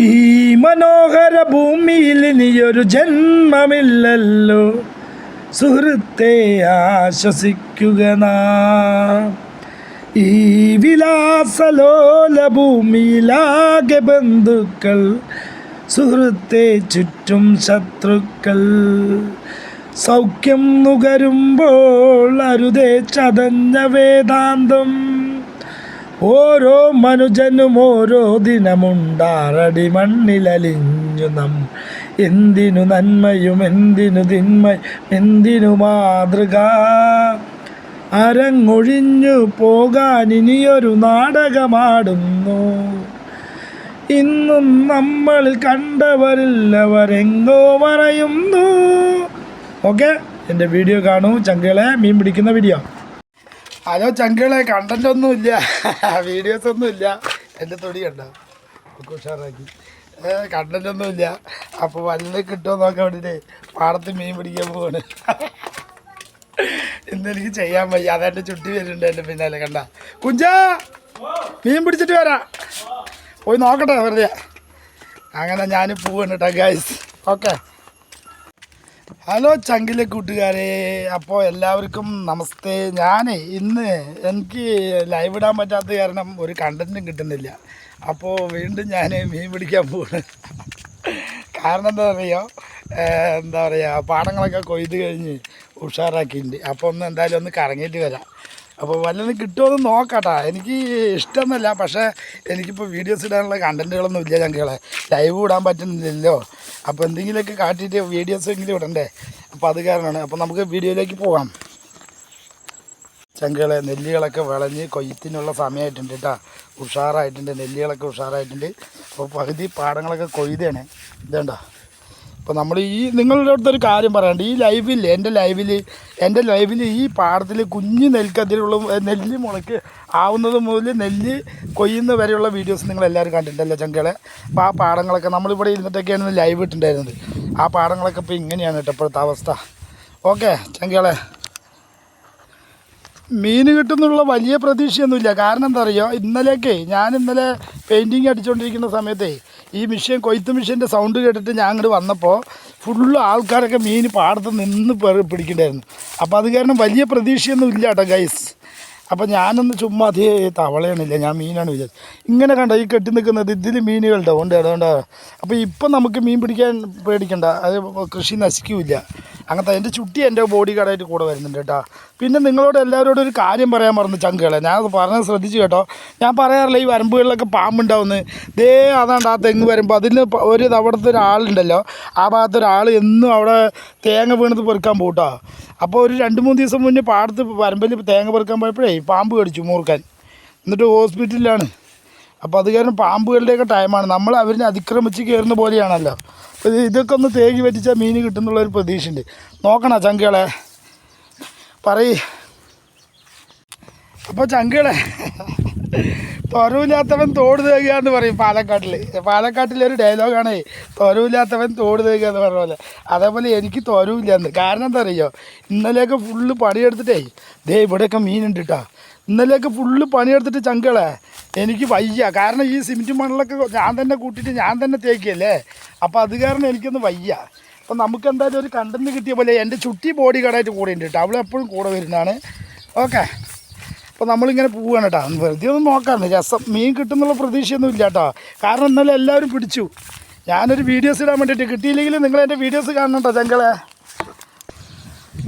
ഈ മനോഹര ഭൂമിയിൽ ഇനിയൊരു ജന്മമില്ലല്ലോ. സുഹൃത്തെ ആശ്വസിക്കുക ഈ വിലാസലോല ഭൂമിയിലാകെ ബന്ധുക്കൾ സുഹൃത്തെ ചുറ്റും ശത്രുക്കൾ. സൗഖ്യം നുകരുമ്പോൾ അരുതേ ചതഞ്ഞ വേദാന്തം. ഓരോ മനുജനും ഓരോ ദിനമുണ്ടാറടി മണ്ണിലലിഞ്ഞു നം. എന്തിനു നന്മയും എന്തിനു തിന്മയും എന്തിനു മാതൃക? അരങ്ങൊഴിഞ്ഞു പോകാൻ ഇനിയൊരു നാടകമാടുന്നു. ഇന്നും നമ്മൾ കണ്ടവരില്ലവരെങ്കോ പറയുന്നു. ഓക്കെ എന്റെ വീഡിയോ കാണൂ ചങ്കളെ മീൻ പിടിക്കുന്ന വീഡിയോ. ഹലോ ചങ്കളെ കണ്ടന്റ് ഒന്നുമില്ല വീഡിയോസ് ഒന്നുമില്ല എന്റെ തൊടി കണ്ടോ? ഉഷാറാക്കി. കണ്ടന്റ് ഒന്നുമില്ല അപ്പോൾ വല്ല കിട്ടുമോ നോക്കാൻ വേണ്ടിയിട്ട് പാടത്ത് മീൻ പിടിക്കാൻ പോവാണ്. ഇന്നെനിക്ക് ചെയ്യാൻ വയ്യ. അതെന്റെ ചുട്ടി വരുന്നുണ്ട് എന്റെ പിന്നാലെ കണ്ട? കുഞ്ചാ മീൻ പിടിച്ചിട്ട് വരാ. പോയി നോക്കട്ടെ വെറുതെ. അങ്ങനെ ഞാൻ പോവാണ് കേട്ടോ ഗൈസ് ഓക്കെ. ഹലോ ചങ്കിലെ കൂട്ടുകാരെ അപ്പോൾ എല്ലാവർക്കും നമസ്തേ. ഞാൻ ഇന്ന് എനിക്ക് ലൈവ് ഇടാൻ പറ്റാത്ത കാരണം ഒരു കണ്ടന്റും കിട്ടുന്നില്ല. അപ്പോൾ വീണ്ടും ഞാൻ മീൻ പിടിക്കാൻ പോവാണ്. കാരണം എന്താ പറയുക എന്താ പറയുക പാടങ്ങളൊക്കെ കൊയ്ത് കഴിഞ്ഞ് ഉഷാറാക്കിയിട്ടുണ്ട്. അപ്പോൾ ഒന്ന് എന്തായാലും ഒന്ന് കറങ്ങിയിട്ട് വരാം. അപ്പോൾ വല്ലതും കിട്ടുമോ നോക്കട്ടാ. എനിക്ക് ഇഷ്ടമൊന്നുമല്ല. പക്ഷേ എനിക്കിപ്പോൾ വീഡിയോസ് ഇടാനുള്ള കണ്ടന്റുകളൊന്നും ഇല്ല ഞങ്ങളെ ലൈവ് ഇടാൻ പറ്റുന്നില്ലല്ലോ. അപ്പോൾ എന്തെങ്കിലുമൊക്കെ കാട്ടിയിട്ട് വീഡിയോസ് എങ്കിലും ഇടണ്ടേ? അപ്പോൾ അത് കാരണമാണ്. അപ്പോൾ നമുക്ക് വീഡിയോയിലേക്ക് പോകാം. ചങ്കളെ നെല്ലികളൊക്കെ വിളഞ്ഞ് കൊയ്ത്തിനുള്ള സമയമായിട്ടുണ്ട് കേട്ടോ ഉഷാറായിട്ടുണ്ട്. നെല്ലികളൊക്കെ ഉഷാറായിട്ടുണ്ട്. അപ്പോൾ പകുതി പാടങ്ങളൊക്കെ കൊയ്താണ് ഇതേണ്ട? അപ്പോൾ നമ്മൾ ഈ നിങ്ങളുടെ അടുത്തൊരു കാര്യം പറയാണ്ട് ഈ ലൈവിൽ എന്റെ ലൈവിൽ എന്റെ ലൈവിൽ ഈ പാടത്തിൽ കുഞ്ഞു നെൽക്കതിരുള്ള നെല്ല് മുളയ്ക്ക് ആവുന്നത് മുതൽ നെല്ല് കൊയ്യുന്ന വരെയുള്ള വീഡിയോസ് നിങ്ങൾ എല്ലാവരും കണ്ടിട്ടുണ്ടല്ലോ ചങ്കളെ? അപ്പോൾ ആ പാടങ്ങളൊക്കെ നമ്മളിവിടെ ഇരുന്നിട്ടൊക്കെയാണ് ലൈവ് ഇട്ടിട്ടുണ്ടായിരുന്നത്. ആ പാടങ്ങളൊക്കെ ഇപ്പോൾ ഇങ്ങനെയാണ് കേട്ടോ ഇപ്പോഴത്തെ അവസ്ഥ. ഓക്കെ ചങ്കളെ. മീൻ കിട്ടുന്നുള്ള വലിയ പ്രതീക്ഷയൊന്നുമില്ല. കാരണം എന്താ അറിയോ? ഇന്നലെയൊക്കെ ഞാൻ ഇന്നലെ പെയിന്റിങ് അടിച്ചുകൊണ്ടിരിക്കുന്ന സമയത്തേ ഈ മിഷീൻ കൊയ്ത്ത് മിഷീന്റെ സൗണ്ട് കേട്ടിട്ട് ഞാൻ അങ്ങോട്ട് വന്നപ്പോൾ ഫുള്ള് ആൾക്കാരൊക്കെ മീൻ പാടത്ത് നിന്ന് പിടിക്കണ്ടായിരുന്നു. അപ്പോൾ അത് കാരണം വലിയ പ്രതീക്ഷയൊന്നും ഇല്ല കേട്ടോ ഗൈസ് അപ്പോൾ ഞാനൊന്ന് ചുമ്മാ അതേ തവളയാണില്ല ഞാൻ മീനാണ് വിചാരിച്ചത്. ഇങ്ങനെ കണ്ട ഈ കെട്ടി നിൽക്കുന്നത് ഇതിൽ മീനുകളുണ്ടോ ഉണ്ട് അതുകൊണ്ട് അപ്പോൾ ഇപ്പം നമുക്ക് മീൻ പിടിക്കാൻ പേടിക്കണ്ട അത് കൃഷി നശിക്കില്ല. അങ്ങനത്തെ എന്റെ ചുട്ടി എന്റെ ബോഡി കടയിട്ട് കൂടെ വരുന്നുണ്ട് കേട്ടോ. പിന്നെ നിങ്ങളോട് എല്ലാവരോടും ഒരു കാര്യം പറയാൻ മറന്നു ചങ്കുകളെ. ഞാൻ അത് പറഞ്ഞത് ശ്രദ്ധിച്ചു കേട്ടോ. ഞാൻ പറയാറില്ല ഈ വരമ്പുകളിലൊക്കെ പാമ്പുണ്ടാവുന്നു. ദേ അതാണ്ട് ആ തെങ്ങ് വരുമ്പോൾ അതിന് ഒരു അവിടുത്തെ ഒരാളുണ്ടല്ലോ. ആ ഭാഗത്ത് ഒരാൾ എന്നും അവിടെ തേങ്ങ വീണത് പെറുക്കാൻ പോട്ടോ അപ്പോൾ ഒരു രണ്ട് മൂന്ന് ദിവസം മുന്നേ പാടത്ത് വരമ്പിൽ തേങ്ങ പെറുക്കാൻ പോയപ്പോഴേ പാമ്പ് കടിച്ചു മൂർക്കാൻ എന്നിട്ട് ഹോസ്പിറ്റലിലാണ്. അപ്പോൾ അത് കാരണം പാമ്പുകളുടെയൊക്കെ ടൈമാണ്. നമ്മൾ അവരിനെ അതിക്രമിച്ച് കയറുന്ന പോലെയാണല്ലോ. അപ്പോൾ ഇത് ഇതൊക്കെ ഒന്ന് തേകി പറ്റിച്ചാൽ മീൻ കിട്ടുന്നുള്ളൊരു പ്രതീക്ഷയുണ്ട്. നോക്കണ ചങ്കുകളെ? പറയ്. അപ്പോൾ ചങ്കുകളെ തൊരവില്ലാത്തവൻ തോട് തേകുക എന്ന് പറയും പാലക്കാട്ടിൽ പാലക്കാട്ടിലൊരു ഡയലോഗാണേ തൊരവില്ലാത്തവൻ തോട് തേകുക എന്ന് പറഞ്ഞ പോലെ. അതേപോലെ എനിക്ക് തൊരവില്ലാന്ന് കാരണം എന്താ അറിയോ? ഇന്നലെയൊക്കെ ഫുള്ള് പണിയെടുത്തിട്ടേ ദേ ഇവിടെയൊക്കെ മീനുണ്ട് കേട്ടോ ഇന്നലെയൊക്കെ ഫുള്ള് പണിയെടുത്തിട്ട് ചങ്കളെ. എനിക്ക് വയ്യ. കാരണം ഈ സിമെന്റ് മണലൊക്കെ ഞാൻ തന്നെ കൂട്ടിയിട്ട് ഞാൻ തന്നെ തേക്കിയല്ലേ അപ്പോൾ അത് കാരണം എനിക്കൊന്ന് വയ്യ. അപ്പോൾ നമുക്ക് എന്തായാലും ഒരു കണ്ടന്റ് കിട്ടിയ പോലെ എന്റെ ചുട്ടി ബോഡി ഗാർഡായിട്ട് കൂടെ ഉണ്ട് കേട്ടോ അവളെപ്പോഴും കൂടെ വരുന്നതാണ്. ഓക്കെ. അപ്പോൾ നമ്മളിങ്ങനെ പോവുകയാണ് കേട്ടോ വെറുതെ ഒന്നും നോക്കാമെന്ന് രസം മീൻ കിട്ടുന്നുള്ള പ്രതീക്ഷയൊന്നും ഇല്ല കേട്ടോ കാരണം ഇന്നലെ എല്ലാവരും പിടിച്ചു. ഞാനൊരു വീഡിയോസ് ഇടാൻ വേണ്ടിയിട്ട് കിട്ടിയില്ലെങ്കിൽ നിങ്ങൾ എന്റെ വീഡിയോസ് കാണണം കേട്ടോ ചങ്കളെ.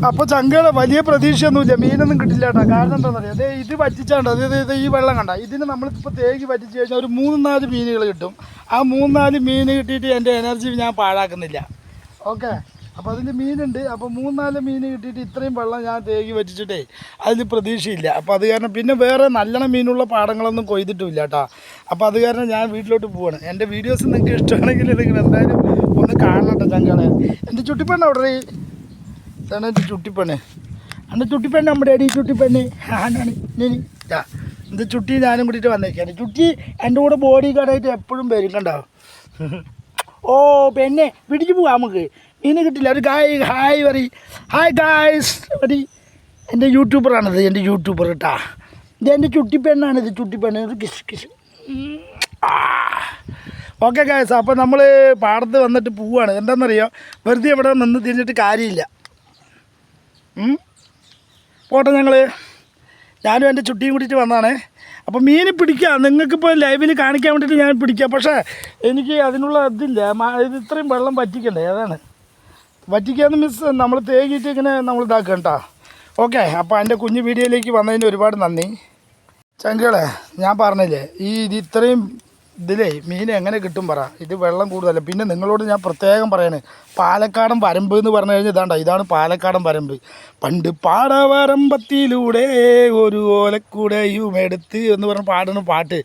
അപ്പോൾ ചങ്കളെ വലിയ പ്രതീക്ഷയൊന്നുമില്ല മീനൊന്നും കിട്ടില്ല കേട്ടോ കാരണം എന്താണെന്ന് അറിയാം അതെ ഇത് പറ്റിച്ചാണ്ടോ അതായത് ഇത് ഈ വെള്ളം കണ്ട. ഇതിന് നമ്മളിപ്പോൾ തേക്ക് പറ്റിച്ച് കഴിഞ്ഞാൽ ഒരു മൂന്ന് നാല് മീനുകൾ കിട്ടും. ആ മൂന്ന് നാല് മീൻ കിട്ടിയിട്ട് എന്റെ എനർജി ഞാൻ പാഴാക്കുന്നില്ല. ഓക്കെ അപ്പോൾ അതിൽ മീനുണ്ട്. അപ്പോൾ മൂന്നാൽ മീൻ കിട്ടിയിട്ട് ഇത്രയും വെള്ളം ഞാൻ തേകി വറ്റിച്ചിട്ടേ അതിൽ പ്രതീക്ഷയില്ല. അപ്പോൾ അത് കാരണം പിന്നെ വേറെ നല്ലോണം മീനുള്ള പാടങ്ങളൊന്നും കൊയ്തിട്ടുമില്ല കേട്ടോ. അപ്പോൾ അത് കാരണം ഞാൻ വീട്ടിലോട്ട് പോവാണ്. എന്റെ വീഡിയോസ് നിങ്ങൾക്ക് ഇഷ്ടമാണെങ്കിൽ നിങ്ങൾ എന്തായാലും ഒന്ന് കാണണം ചങ്കളെ എന്റെ ചുട്ടിപ്പെണ്ണ അവിടെ ഇതാണ് എന്റെ ചുട്ടിപ്പെണ്ണ്. അന്ന് ചുട്ടിപ്പെണ്ണ് നമ്മുടെ അടി ചുട്ടിപ്പെണ്ണ്. ആനാണ് ഇനി ഇതാ. ഇത് ചുട്ടി ഞാനും കൂടിയിട്ട് വന്നേക്കാണ്. ചുട്ടി എന്റെ കൂടെ ബോഡി ഗാർഡായിട്ട് എപ്പോഴും വരും കണ്ടോ? ഓ പെണ്ണെ പിടിച്ചു പോവാം നമുക്ക്. ഇനി കിട്ടില്ല. ഒരു ഗായ് ഹായ് പറയും ഹായ് ഗായ്സ് പറ എന്റെ യൂട്യൂബറാണിത്. എന്റെ യൂട്യൂബർ കേട്ടാ ഇത് എന്റെ ചുട്ടിപ്പെണ്ണാണിത് ചുട്ടിപ്പെണ്ണ്. ഒരു കിസ് കിസ്. ഓക്കെ ഗായസ് അപ്പോൾ നമ്മൾ പാടത്ത് വന്നിട്ട് പോവാണ്. എന്താണെന്നറിയോ വെറുതെ ഇവിടെ നിന്ന് തിരിഞ്ഞിട്ട് കാര്യമില്ല? പോട്ടെ ഞങ്ങൾ ഞാനും എന്റെ ചുട്ടിയും കൂടിയിട്ട് വന്നതാണ്. അപ്പോൾ മീൻ പിടിക്കാം. നിങ്ങൾക്കിപ്പോൾ ലൈവിൽ കാണിക്കാൻ വേണ്ടിയിട്ട് ഞാൻ പിടിക്കാം. പക്ഷേ എനിക്ക് അതിനുള്ള ഇതില്ല. ഇത് ഇത്രയും വെള്ളം വറ്റിക്കണ്ടേ? അതാണ്. വറ്റിക്കാന്ന് മിസ് നമ്മൾ തേകിയിട്ട് ഇങ്ങനെ നമ്മൾ ഇതാക്കുക കേട്ടോ ഓക്കെ അപ്പോൾ എന്റെ കുഞ്ഞു വീഡിയോയിലേക്ക് വന്നതിന് ഒരുപാട് നന്ദി. ചങ്കളെ ഞാൻ പറഞ്ഞില്ലേ ഈ ഇത് ഇത്രയും ഇതിലേ മീൻ എങ്ങനെ കിട്ടും പറ. ഇത് വെള്ളം കൂടുതലല്ല? പിന്നെ നിങ്ങളോട് ഞാൻ പ്രത്യേകം പറയാണ്. പാലക്കാടൻ വരമ്പ് എന്ന് പറഞ്ഞു കഴിഞ്ഞാൽ ഇതാണ്ട ഇതാണ് പാലക്കാടൻ വരമ്പ്. പണ്ട് പാടവരമ്പത്തിലൂടെ ഒരു ഓലക്കൂടെയും എടുത്ത് എന്ന് പറഞ്ഞ് പാടുന്ന പാട്ട്.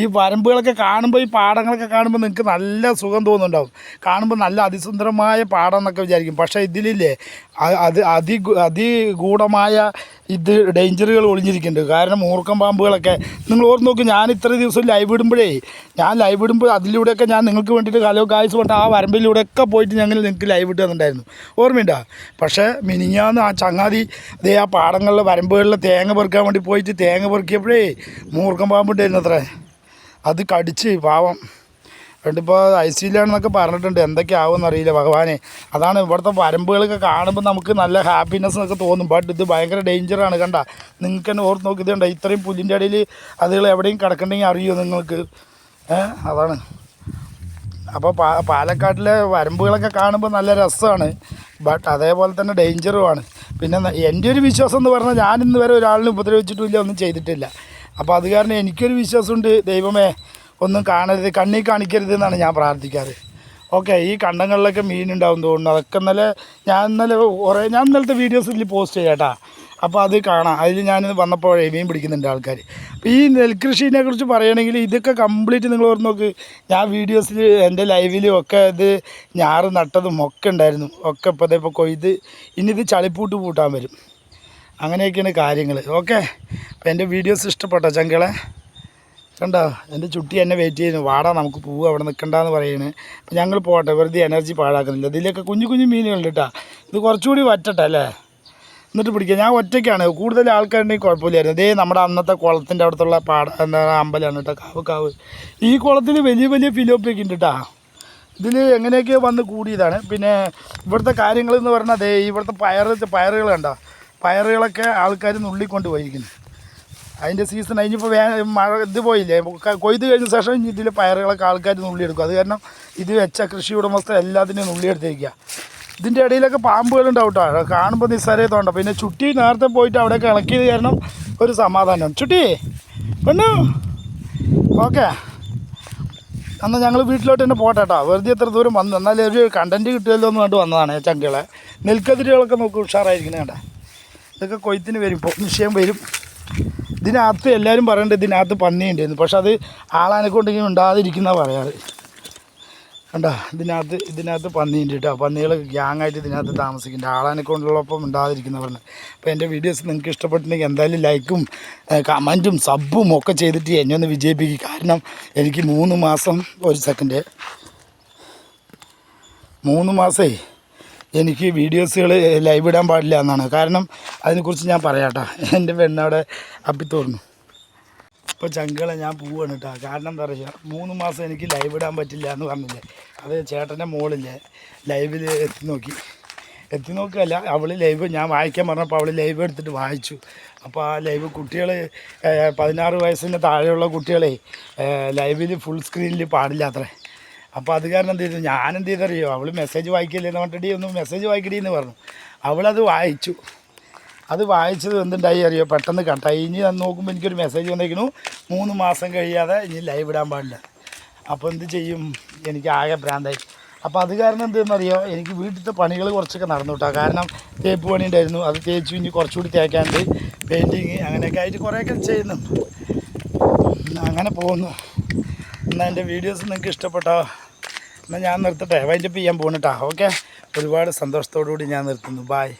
ഈ വരമ്പുകളൊക്കെ കാണുമ്പോൾ ഈ പാടങ്ങളൊക്കെ കാണുമ്പോൾ നിങ്ങൾക്ക് നല്ല സുഖം തോന്നുന്നുണ്ടാവും. കാണുമ്പോൾ നല്ല അതിസുന്ദരമായ പാടം എന്നൊക്കെ വിചാരിക്കും. പക്ഷേ ഇതിലില്ലേ അത് അതി അതിഗൂഢമായ ഇത് ഡേഞ്ചറുകൾ ഒളിഞ്ഞിരിക്കുന്നുണ്ട്. കാരണം മൂർക്കം പാമ്പുകളൊക്കെ നിങ്ങൾ ഓർത്ത് നോക്ക് ഞാൻ ഇത്ര ദിവസം ലൈവ് ഇടുമ്പോഴേ ഞാൻ ലൈവ് ഇടുമ്പോൾ അതിലൂടെയൊക്കെ ഞാൻ നിങ്ങൾക്ക് വേണ്ടിയിട്ട് ഹലോ ഗായ്സ് കൊണ്ട് ആ വരമ്പിലൂടെയൊക്കെ പോയിട്ട് ഞങ്ങൾ നിങ്ങൾക്ക് ലൈവ് ഇട്ട് തന്നിട്ടുണ്ടായിരുന്നു. ഓർമ്മയുണ്ടോ? പക്ഷേ മിനിഞ്ഞാന്ന് ആ ചങ്ങാതി അതേ ആ പാടങ്ങളിലെ വരമ്പുകളിലെ തേങ്ങ പെറുക്കാൻ വേണ്ടി പോയിട്ട് തേങ്ങ പെറുക്കിയപ്പോഴേ മൂർക്കം പാമ്പുണ്ടായിരുന്നു അത്രേ. അത് കടിച്ച് പാവം. എന്നിട്ടിപ്പോൾ ഐ സിയിലാണെന്നൊക്കെ പറഞ്ഞിട്ടുണ്ട്. എന്തൊക്കെ ആവുമെന്ന് അറിയില്ല ഭഗവാനെ. അതാണ് ഇവിടുത്തെ വരമ്പുകളൊക്കെ കാണുമ്പോൾ നമുക്ക് നല്ല ഹാപ്പിനെസ് എന്നൊക്കെ തോന്നും. ബട്ട് ഇത് ഭയങ്കര ഡേഞ്ചറാണ് കണ്ട. നിങ്ങൾക്ക് തന്നെ ഓർത്ത് നോക്കി ഇതുണ്ട് ഇത്രയും പുല്ലിന്റെ ഇടയിൽ അതുകൾ എവിടെയും കിടക്കണ്ടെങ്കിൽ അറിയുമോ നിങ്ങൾക്ക്? അതാണ്. അപ്പോൾ പാ പാലക്കാട്ടിലെ വരമ്പുകളൊക്കെ കാണുമ്പോൾ നല്ല രസമാണ് ബട്ട് അതേപോലെ തന്നെ ഡേഞ്ചറുമാണ്. പിന്നെ എന്റെ ഒരു വിശ്വാസം എന്ന് പറഞ്ഞാൽ ഞാൻ ഇന്ന് വരെ ഒരാളിനെ ഉപദ്രവിച്ചിട്ടില്ല ഒന്നും ചെയ്തിട്ടില്ല. അപ്പോൾ അത് കാരണം എനിക്കൊരു വിശ്വാസമുണ്ട് ദൈവമേ ഒന്നും കാണരുത് കണ്ണി കാണിക്കരുത് എന്നാണ് ഞാൻ പ്രാർത്ഥിക്കാറ്. ഓക്കെ ഈ കണ്ടങ്ങളിലൊക്കെ മീനുണ്ടാവും തോന്നുന്നു. അതൊക്കെ ഇന്നലെ ഞാൻ ഇന്നലെ കുറേ ഞാൻ ഇന്നലത്തെ വീഡിയോസിൽ പോസ്റ്റ് ചെയ്യാട്ടാ അപ്പോൾ അത് കാണാം. അതിൽ ഞാൻ വന്നപ്പോഴേ മീൻ പിടിക്കുന്നുണ്ട് ആൾക്കാർ അപ്പോൾ ഈ നെൽകൃഷിനെ കുറിച്ച് പറയുകയാണെങ്കിൽ ഇതൊക്കെ കംപ്ലീറ്റ് നിങ്ങൾ ഓർത്ത് നോക്ക്. ഞാൻ വീഡിയോസിൽ എന്റെ ലൈവിലും ഒക്കെ ഇത് ഞാറ് നട്ടതും ഒക്കെ ഉണ്ടായിരുന്നു. ഒക്കെ ഇപ്പോൾ ഇപ്പോൾ കൊയ്ത് ഇനി ഇത് ചളിപ്പൂട്ട് പൂട്ടാൻ വരും. അങ്ങനെയൊക്കെയാണ് കാര്യങ്ങൾ ഓക്കെ? അപ്പോൾ എന്റെ വീഡിയോസ് ഇഷ്ടപ്പെട്ടോ ചങ്കളെ? കണ്ടോ? എന്റെ ചുട്ടി എന്നെ വെയിറ്റ് ചെയ്യുന്നു. വാടാ നമുക്ക് പോവുക അവിടെ നിൽക്കണ്ടെന്ന് പറയുന്നത് അപ്പോൾ ഞങ്ങൾ പോട്ടെ വെറുതെ എനർജി പാഴാക്കുന്നില്ല. ഇതിലൊക്കെ കുഞ്ഞു കുഞ്ഞു മീനുകളുണ്ട് കേട്ടോ ഇത് കുറച്ചുകൂടി വറ്റട്ടെ അല്ലേ? എന്നിട്ട് പിടിക്കുക. ഞാൻ ഒറ്റയ്ക്കാണ്. കൂടുതൽ ആൾക്കാരുണ്ടെങ്കിൽ കുഴപ്പമില്ലായിരുന്നു. ഇതേ നമ്മുടെ അന്നത്തെ കുളത്തിന്റെ അടുത്തുള്ള പാട എന്താ അമ്പലമാണ് കേട്ടോ. കാവ് കാവ്. ഈ കുളത്തിൽ വലിയ വലിയ ഫിലോപ്പിയൊക്കെ ഉണ്ട് കേട്ടോ ഇതിൽ എങ്ങനെയൊക്കെയോ വന്ന് കൂടിയതാണ്. പിന്നെ ഇവിടുത്തെ കാര്യങ്ങളെന്ന് പറഞ്ഞാൽ അതേ ഇവിടുത്തെ പയർ പയറുകൾ കണ്ടോ? പയറുകളൊക്കെ ആൾക്കാർ നുള്ളിക്കൊണ്ട് പോയിരിക്കുന്നു. അതിന്റെ സീസൺ അതിനിപ്പോൾ വേ മഴ ഇത് പോയില്ലേ? കൊയ്ത് കഴിഞ്ഞ ശേഷം ഇതിൽ പയറുകളൊക്കെ ആൾക്കാർ നുള്ളിയെടുക്കും. അത് കാരണം ഇത് വെച്ച കൃഷി ഉടമസ്ഥ എല്ലാത്തിനും നുള്ളിയെടുത്തിരിക്കുക ഇതിന്റെ ഇടയിലൊക്കെ പാമ്പുകളുണ്ടാവും കേട്ടോ കാണുമ്പോൾ നിസ്സാരേ തോണ്ട പിന്നെ ചുട്ടി നേരത്തെ പോയിട്ട് അവിടെ ഇളക്കിയത് കാരണം ഒരു സമാധാനം. ചുട്ടി പെണ്ണു. ഓക്കെ. എന്നാൽ ഞങ്ങൾ വീട്ടിലോട്ട് തന്നെ പോട്ടെ കേട്ടോ. വെറുതെ എത്ര ദൂരം വന്നു. എന്നാലും ഒരു കണ്ടന്റ് കിട്ടുമല്ലോ എന്ന് കണ്ട് വന്നതാണ് ചങ്കിളെ നെൽക്കതിരുകളൊക്കെ നോക്കി ഉഷാറായിരിക്കണേ കേട്ടോ ഇതൊക്കെ കൊയ്ത്തിന് വരും ഇപ്പോൾ നിശ്ചയം വരും. ഇതിനകത്ത് എല്ലാവരും പറയേണ്ടത് ഇതിനകത്ത് പന്നിയുണ്ടായിരുന്നു പക്ഷെ അത് ആളാനെ കൊണ്ടെങ്കിലും ഉണ്ടാതിരിക്കുന്ന പറയാറ്. കണ്ടോ ഇതിനകത്ത് ഇതിനകത്ത് പന്നിയുണ്ട് കേട്ടോ. പന്നികൾ ഗ്യാങ്ങായിട്ട് ഇതിനകത്ത് താമസിക്കുന്നുണ്ട്. ആളാനെ കൊണ്ടുള്ളപ്പം ഉണ്ടാതിരിക്കുന്ന പറഞ്ഞു. അപ്പോൾ എന്റെ വീഡിയോസ് നിങ്ങൾക്ക് ഇഷ്ടപ്പെട്ടിട്ടുണ്ടെങ്കിൽ എന്തായാലും ലൈക്കും കമന്റും സബും ഒക്കെ ചെയ്തിട്ട് എന്നെ ഒന്ന് വിജയിപ്പിക്കും. കാരണം എനിക്ക് മൂന്ന് മാസം ഒരു സെക്കൻഡ് മൂന്ന് മാസേ എനിക്ക് വീഡിയോസുകൾ ലൈവ് ഇടാൻ പാടില്ല എന്നാണ്. കാരണം അതിനെക്കുറിച്ച് ഞാൻ പറയാട്ടോ എന്റെ പെണ്ണവിടെ അപ്പിത്തോർന്നു ഇപ്പോൾ ചങ്കളെ ഞാൻ പോവാണ് കേട്ടോ കാരണം എന്താ പറയുക മൂന്ന് മാസം എനിക്ക് ലൈവ് ഇടാൻ പറ്റില്ല എന്ന് പറഞ്ഞില്ലേ. അത് ചേട്ടന്റെ മോളില്ലേ ലൈവിൽ എത്തി നോക്കി. എത്തി നോക്കുകയല്ല അവൾ ലൈവ് ഞാൻ വായിക്കാൻ പറഞ്ഞപ്പോൾ അവൾ ലൈവ് എടുത്തിട്ട് വായിച്ചു. അപ്പോൾ ആ ലൈവ് കുട്ടികൾ പതിനാറ് വയസ്സിന് താഴെയുള്ള കുട്ടികളെ ലൈവിൽ ഫുൾ സ്ക്രീനിൽ പാടില്ല അത്രേ. അപ്പോൾ അത് കാരണം എന്ത് ചെയ്തു? ഞാൻ എന്ത് ചെയ്തറിയോ? അവൾ മെസ്സേജ് വായിക്കില്ലേ എന്ന് പറഞ്ഞിട്ട് ഒന്ന് മെസ്സേജ് വായിക്കടി എന്ന് പറഞ്ഞു. അവളത് വായിച്ചു. അത് വായിച്ചത് എന്തുണ്ടായി അറിയോ? പെട്ടെന്ന് കട്ടായി ഇനി അത് നോക്കുമ്പോൾ എനിക്കൊരു മെസ്സേജ് വന്നേക്കുന്നു. മൂന്ന് മാസം കഴിയാതെ ഇനി ലൈവ് ഇടാൻ പാടില്ല. അപ്പോൾ എന്ത് ചെയ്യും? എനിക്ക് ആകെ ഭ്രാന്തായി. അപ്പോൾ അത് കാരണം എന്തെന്നറിയോ? എനിക്ക് വീട്ടിലത്തെ പണികൾ കുറച്ചൊക്കെ നടന്നു കേട്ടോ കാരണം തേപ്പ് പണി ഉണ്ടായിരുന്നു അത് തേച്ചു ഇനി കുറച്ചുകൂടി തേക്കാണ്ട് പെയിന്റിങ് അങ്ങനെയൊക്കെ ആയിട്ട് കുറേയൊക്കെ ചെയ്യുന്നുണ്ട് അങ്ങനെ പോകുന്നു. എന്നാൽ എന്റെ വീഡിയോസ് നിങ്ങൾക്ക് ഇഷ്ടപ്പെട്ടോ? എന്നാൽ ഞാൻ നിർത്തട്ടെ. വൈൻഡപ്പ് ചെയ്യാൻ പോകുന്നുട്ടാ ഓക്കെ ഒരുപാട് സന്തോഷത്തോടു കൂടി ഞാൻ നിർത്തുന്നു. ബായ്